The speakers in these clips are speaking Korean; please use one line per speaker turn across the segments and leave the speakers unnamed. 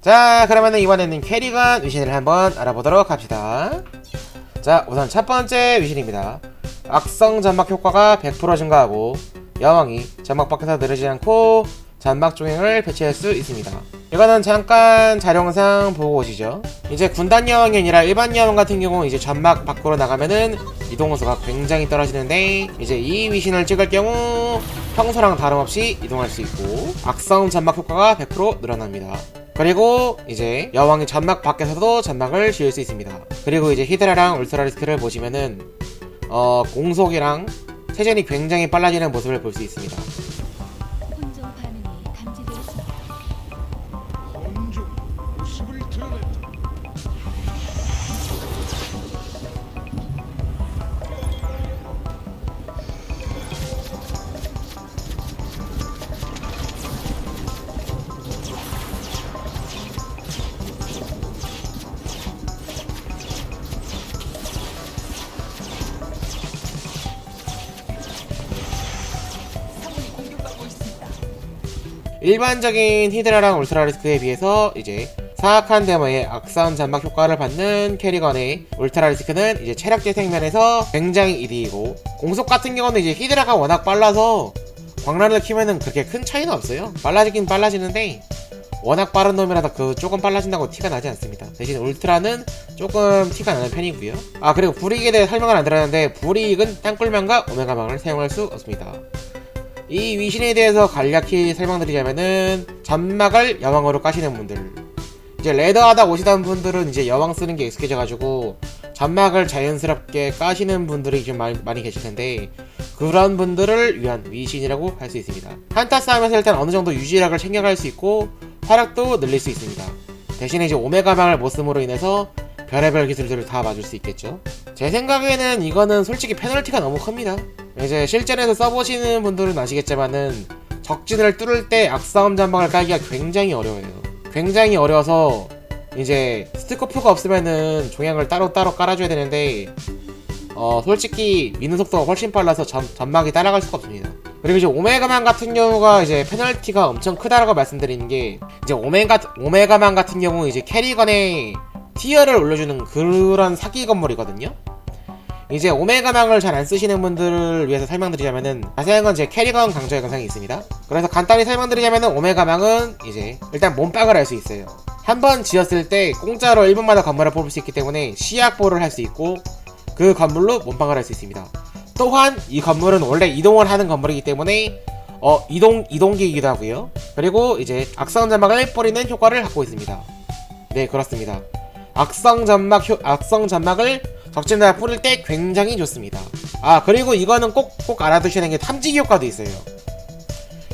자 그러면은 이번에는 캐리건 위신을 한번 알아보도록 합시다. 자 우선 첫 번째 위신입니다. 악성 점막 효과가 100% 증가하고 여왕이 점막 밖에서 느르지 않고 점막 종행을 배치할 수 있습니다. 이거는 잠깐 자료영상 보고 오시죠. 이제 군단 여왕이 아니라 일반 여왕 같은 경우 이제 점막 밖으로 나가면은 이동호수가 굉장히 떨어지는데 이제 이 위신을 찍을 경우 평소랑 다름없이 이동할 수 있고 악성 점막 효과가 100% 늘어납니다 그리고 이제 여왕이 점막 밖에서도 점막을 지을 수 있습니다. 그리고 이제 히드라랑 울트라 리스크를 보시면은 어 공속이랑 세전이 굉장히 빨라지는 모습을 볼 수 있습니다. 일반적인 히드라랑 울트라리스크에 비해서 이제 사악한 데모의 악성 잔막 효과를 받는 캐리건의 울트라리스크는 이제 체력 재생 면에서 굉장히 이득이고 공속 같은 경우는 이제 히드라가 워낙 빨라서 광란을 키면은 그렇게 큰 차이는 없어요. 빨라지긴 빨라지는데 워낙 빠른 놈이라서 그 조금 빨라진다고 티가 나지 않습니다. 대신 울트라는 조금 티가 나는 편이고요. 아 그리고 불이익에 대해 설명을 안 드렸는데 불이익은 땅굴망과 오메가망을 사용할 수 없습니다. 이 위신에 대해서 간략히 설명드리자면은 점막을 여왕으로 까시는 분들 이제 레더하다 오시던 분들은 이제 여왕 쓰는 게 익숙해져가지고 점막을 자연스럽게 까시는 분들이 좀 많이, 많이 계실 텐데 그런 분들을 위한 위신이라고 할 수 있습니다. 한타 싸움에서 일단 어느 정도 유지력을 챙겨갈 수 있고 화력도 늘릴 수 있습니다. 대신에 이제 오메가망을 못 씀으로 인해서 별의별 기술들을 다 맞을 수 있겠죠. 제 생각에는 이거는 솔직히 페널티가 너무 큽니다. 이제 실전에서 써보시는 분들은 아시겠지만은 적진을 뚫을 때 악싸움 잠방을 깔기가 굉장히 어려워요. 굉장히 어려워서 이제 스티커프가 없으면은 종양을 따로따로 깔아줘야 되는데 어 솔직히 미는 속도가 훨씬 빨라서 점, 점막이 따라갈 수가 없습니다. 그리고 이제 오메가만 같은 경우가 이제 페널티가 엄청 크다라고 말씀드리는 게 이제 오메가 오메가만 같은 경우 이제 캐리건의 티어를 올려주는 그런 사기 건물이거든요. 이제 오메가망을 잘 안 쓰시는 분들을 위해서 설명드리자면은 자세한 건 제 캐리건 강좌 영상이 있습니다. 그래서 간단히 설명드리자면은 오메가망은 이제 일단 몸빵을 할 수 있어요. 한 번 지었을 때 공짜로 1분마다 건물을 뽑을 수 있기 때문에 시약보를 할 수 있고 그 건물로 몸빵을 할 수 있습니다. 또한 이 건물은 원래 이동을 하는 건물이기 때문에 어 이동 이동기이기도 하고요. 그리고 이제 악성 점막을 뿌리는 효과를 갖고 있습니다. 네 그렇습니다. 악성 점막 효, 악성 점막을 적진에다 뿌릴 때 굉장히 좋습니다. 아 그리고 이거는 꼭 꼭 알아두시는 게 탐지기 효과도 있어요.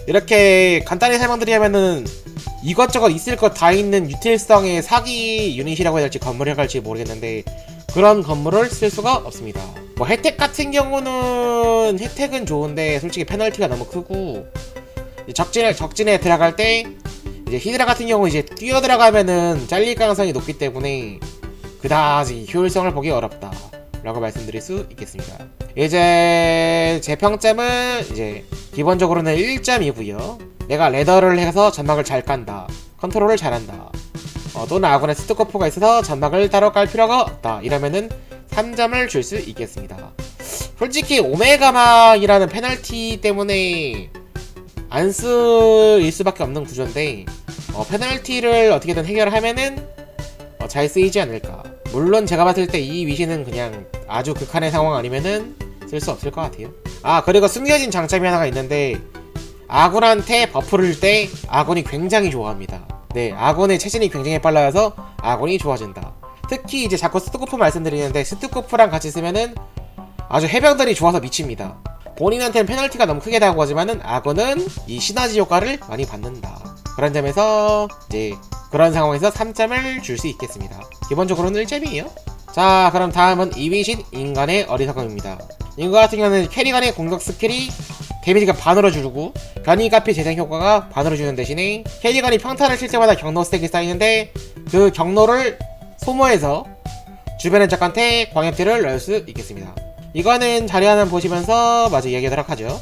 이렇게 간단히 설명드리자면은 이것저것 있을 것 다 있는 유틸성의 사기 유닛이라고 해야 될지 건물이라고 할지 모르겠는데 그런 건물을 쓸 수가 없습니다. 뭐 혜택 같은 경우는 혜택은 좋은데 솔직히 페널티가 너무 크고 적진에 적진에 들어갈 때 이제 히드라 같은 경우 이제 뛰어 들어가면은 잘릴 가능성이 높기 때문에 그다지 효율성을 보기 어렵다. 라고 말씀드릴 수 있겠습니다. 이제 제 평점은 이제 기본적으로는 1점이고요. 내가 레더를 해서 점막을 잘 깐다. 컨트롤을 잘한다. 어, 또는 아군의 스투커프가 있어서 점막을 따로 깔 필요가 없다. 이러면은 3점을 줄 수 있겠습니다. 솔직히 오메가막이라는 페널티 때문에 안 쓰일 수밖에 없는 구조인데 어, 페널티를 어떻게든 해결하면은 어, 잘 쓰이지 않을까. 물론 제가 봤을 때 이 위신은 그냥 아주 극한의 상황 아니면은 쓸 수 없을 것 같아요. 아 그리고 숨겨진 장점이 하나가 있는데 아군한테 버프를 줄때 아군이 굉장히 좋아합니다. 네, 아군의 체진이 굉장히 빨라서 아군이 좋아진다. 특히 이제 자꾸 스투코프 말씀드리는데 스투코프랑 같이 쓰면은 아주 해병들이 좋아서 미칩니다. 본인한테는 페널티가 너무 크게 나고 하지만은 아군은 이 시너지 효과를 많이 받는다. 그런 점에서 이제 그런 상황에서 3점을 줄 수 있겠습니다. 기본적으로는 1점이에요. 자, 그럼 다음은 이위신 인간의 어리석음입니다. 이거 같은 경우는 캐리건의 공격 스킬이 데미지가 반으로 줄고 변이 카피 재생 효과가 반으로 주는 대신에 캐리건이 평타를 칠 때마다 경로 스택이 쌓이는데 그 경로를 소모해서 주변의 적한테 광역딜을 넣을 수 있겠습니다. 이거는 자료화면 보시면서 마저 이야기하도록 하죠.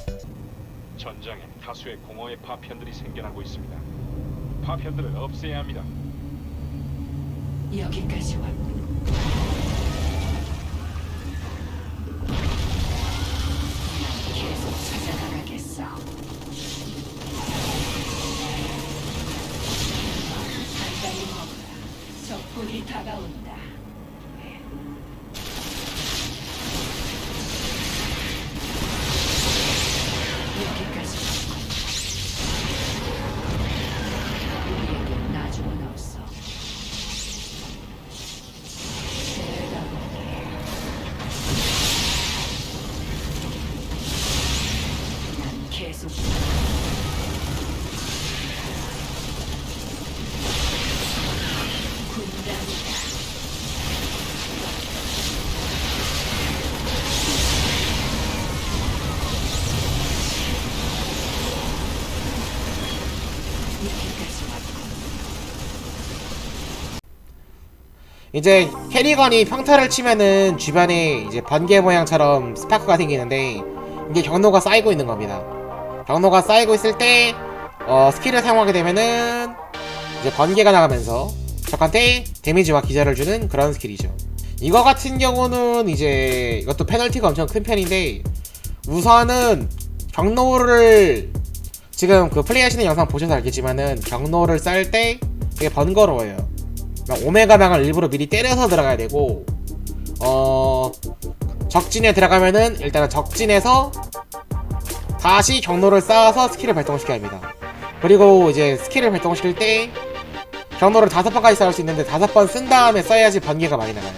전장에 다수의 공허의 파편들이 생겨나고 있습니다. 파편들을 없애야 합니다.
여기까지 왔. 다가온다. 왔고.
이제 캐리건이 평타를 치면은 주변에 이제 번개 모양처럼 스파크가 생기는데 이게 경로가 쌓이고 있는 겁니다. 경로가 쌓이고 있을 때 어, 스킬을 사용하게 되면은 이제 번개가 나가면서 적한테 데미지와 기절을 주는 그런 스킬이죠. 이거 같은 경우는 이제 이것도 페널티가 엄청 큰 편인데 우선은 경로를 지금 그 플레이하시는 영상 보셔서 알겠지만은 경로를 쌓을 때 되게 번거로워요. 오메가방을 일부러 미리 때려서 들어가야 되고 어 적진에 들어가면은 일단은 적진에서 다시 경로를 쌓아서 스킬을 발동시켜야 합니다. 그리고 이제 스킬을 발동시킬 때 경로를 다섯 번까지 쌓을 수 있는데 다섯 번 쓴 다음에 써야지 번개가 많이 나가요.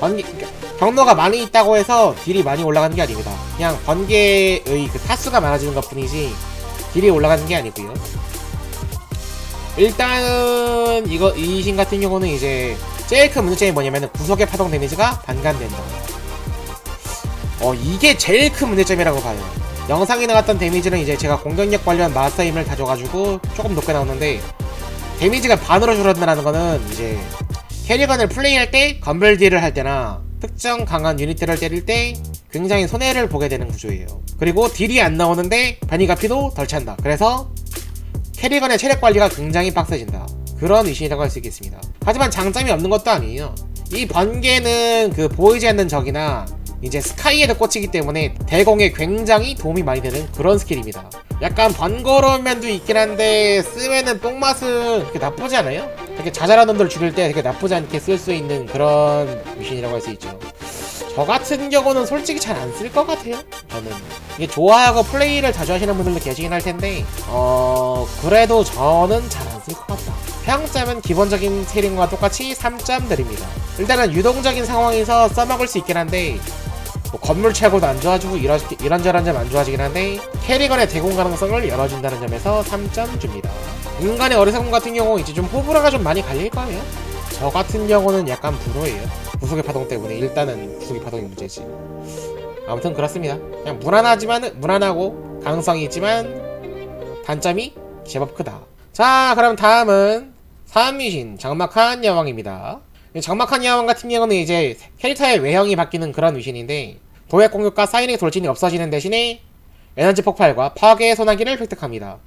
번개 그러니까 경로가 많이 있다고 해서 딜이 많이 올라가는 게 아닙니다. 그냥 번개의 그 타수가 많아지는 것 뿐이지 딜이 올라가는 게 아니고요. 일단은 이거 이 신 같은 경우는 이제 제일 큰 문제점이 뭐냐면은 구속의 파동 데미지가 반감된다. 어 이게 제일 큰 문제점이라고 봐요. 영상에 나갔던 데미지는 이제 제가 공격력 관련 마스터 힘을 가져가지고 조금 높게 나오는데 데미지가 반으로 줄어든다는 거는 이제 캐리건을 플레이할 때 건별 딜을 할 때나 특정 강한 유닛들을 때릴 때 굉장히 손해를 보게 되는 구조예요. 그리고 딜이 안 나오는데 바니가 피도 덜 찬다. 그래서 캐리건의 체력 관리가 굉장히 빡세진다. 그런 위신이라고 할 수 있겠습니다. 하지만 장점이 없는 것도 아니에요. 이 번개는 그 보이지 않는 적이나 이제 스카이에도 꽂히기 때문에 대공에 굉장히 도움이 많이 되는 그런 스킬입니다. 약간 번거로운 면도 있긴 한데 쓰면은 똥맛은 그렇게 나쁘지 않아요? 되게 자잘한 놈들 죽일 때 되게 나쁘지 않게 쓸 수 있는 그런 위신이라고 할 수 있죠. 저 같은 경우는 솔직히 잘 안 쓸 것 같아요. 저는 이게 좋아하고 플레이를 자주 하시는 분들도 계시긴 할 텐데 어 그래도 저는 잘 안 쓸 것 같다. 평점은 기본적인 세링과 똑같이 3점 드립니다. 일단은 유동적인 상황에서 써먹을 수 있긴 한데 뭐 건물 채굴도 안 좋아지고 이런, 이런저런 점 안 좋아지긴 한데 캐리건의 대공 가능성을 열어준다는 점에서 3점 줍니다. 인간의 어리석음 같은 경우 이제 좀 호불호가 좀 많이 갈릴 거예요. 저 같은 경우는 약간 불호예요. 구속의 파동 때문에 일단은 구속의 파동이 문제지. 아무튼 그렇습니다. 그냥 무난하지만 무난하고 가능성이 있지만 단점이 제법 크다. 자, 그럼 다음은 사미신 장막한 여왕입니다. 여왕 같은 경우는 이제 캐릭터의 외형이 바뀌는 그런 위신인데 도액 공격과 사이닉 돌진이 없어지는 대신에 에너지 폭발과 파괴의 소나기를 획득합니다.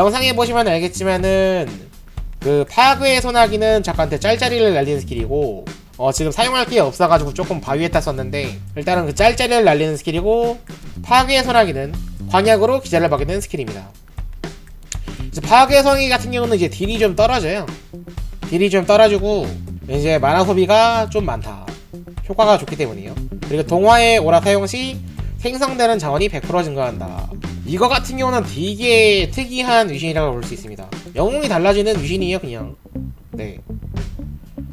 영상에 보시면 알겠지만은 그 파괴의 소나기는 작한테 짤짤이를 날리는 스킬이고 어 지금 사용할 게 없어가지고 조금 바위에다 썼는데 일단은 그 짤짤이를 날리는 스킬이고 파괴의 소나기는 광약으로 기자를 받게 되는 스킬입니다. 이제 파괴의 소나기 같은 경우는 이제 딜이 좀 떨어져요. 딜이 좀 떨어지고 이제 만화 소비가 좀 많다. 효과가 좋기 때문이에요. 그리고 동화의 오라 사용 시 생성되는 자원이 100% 증가한다. 이거 같은 경우는 되게 특이한 위신이라고 볼 수 있습니다. 영웅이 달라지는 위신이에요, 그냥. 네.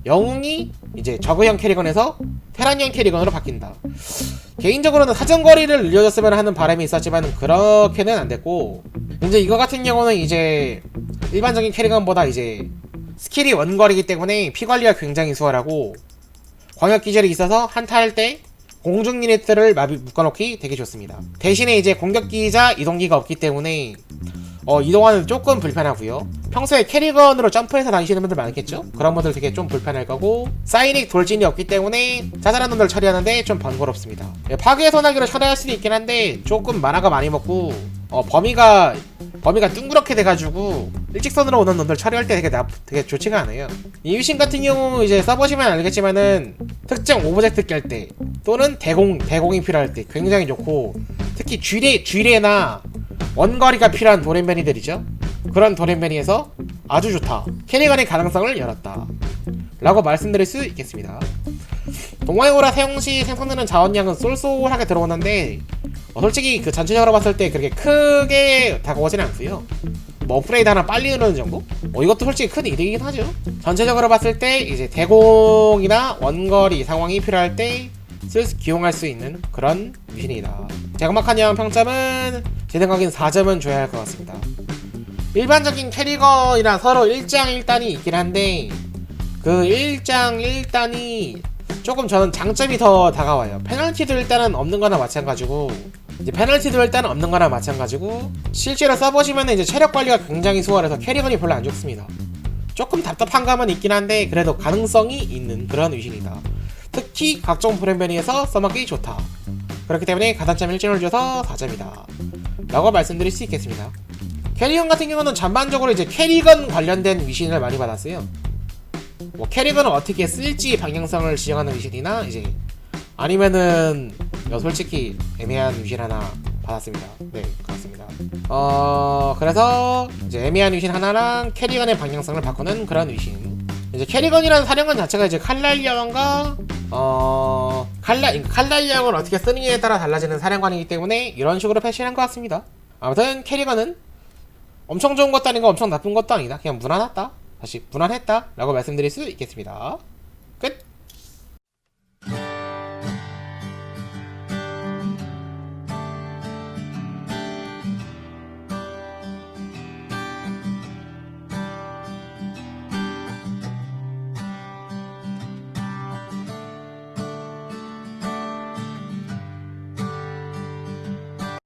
영웅이 이제 저그형 캐리건에서 테란형 캐리건으로 바뀐다. 개인적으로는 사정거리를 늘려줬으면 하는 바람이 있었지만 그렇게는 안 됐고 이제 이거 같은 경우는 이제 일반적인 캐리건보다 이제 스킬이 원거리이기 때문에 피 관리가 굉장히 수월하고 광역 기절이 있어서 한타할 때 공중 유닛들을 마비 묶어놓기 되게 좋습니다. 대신에 이제 공격기이자 이동기가 없기 때문에 어, 이동하는 조금 불편하고요. 평소에 캐리건으로 점프해서 다니시는 분들 많겠죠? 그런 분들 되게 좀 불편할 거고 사이닉 돌진이 없기 때문에 자잘한 놈들 처리하는데 좀 번거롭습니다. 예, 파괴 소나기로 처리할 수도 있긴 한데 조금 만화가 많이 먹고 어, 범위가 범위가 둥그렇게 돼가지고 일직선으로 오는 놈들 처리할 때 되게 나, 되게 좋지가 않아요. 이 유신 같은 경우 이제 써보시면 알겠지만은 특정 오브젝트 깰 때 또는 대공 대공이 필요할 때 굉장히 좋고 특히 쥐레 쥐레나 원거리가 필요한 도렌베니들이죠. 그런 도렌베니에서 아주 좋다. 캐리건의 가능성을 열었다. 라고 말씀드릴 수 있겠습니다. 동화의 오라 사용 시 생성되는 자원량은 쏠쏠하게 들어오는데 어, 솔직히 그 전체적으로 봤을 때 그렇게 크게 다가오지는 않고요. 뭐 업그레이드 하나 빨리 누르는 정도? 어, 이것도 솔직히 큰 이득이긴 하죠. 전체적으로 봤을 때 이제 대공이나 원거리 상황이 필요할 때 쓸, 기용할 수 있는 그런 미신이다. 제각막한 양 평점은 제 생각엔 4점은 줘야 할 것 같습니다. 일반적인 캐리건이랑 서로 1장 1단이 있긴 한데 그 1장 1단이 조금 저는 장점이 더 다가와요. 페널티도 일단은 없는 거나 마찬가지고 이제 페널티도 일단은 없는 거나 마찬가지고 실제로 써보시면 이제 체력 관리가 굉장히 수월해서 캐리건이 별로 안 좋습니다. 조금 답답한 감은 있긴 한데 그래도 가능성이 있는 그런 위신이다. 특히 각종 브랜베니에서 써먹기 좋다. 그렇기 때문에 가산점 1점을 줘서 4점이다. 라고 말씀드릴 수 있겠습니다. 캐리건 같은 경우는 전반적으로 이제 캐리건 관련된 위신을 많이 받았어요. 뭐 캐리건을 어떻게 쓸지 방향성을 지정하는 위신이나 이제 아니면은 어, 솔직히 애매한 위신 하나 받았습니다. 네, 그렇습니다. 어 그래서 이제 애매한 위신 하나랑 캐리건의 방향성을 바꾸는 그런 위신. 이제 캐리건이라는 사령관 자체가 이제 칼날 여왕과 어 칼날 칼날 여왕을 어떻게 쓰느냐에 따라 달라지는 사령관이기 때문에 이런 식으로 패시한 것 같습니다. 아무튼 캐리건은 엄청 좋은 것도 아니고 엄청 나쁜 것도 아니다. 그냥 무난하다. 다시 무난했다. 라고 말씀드릴 수 있겠습니다. 끝!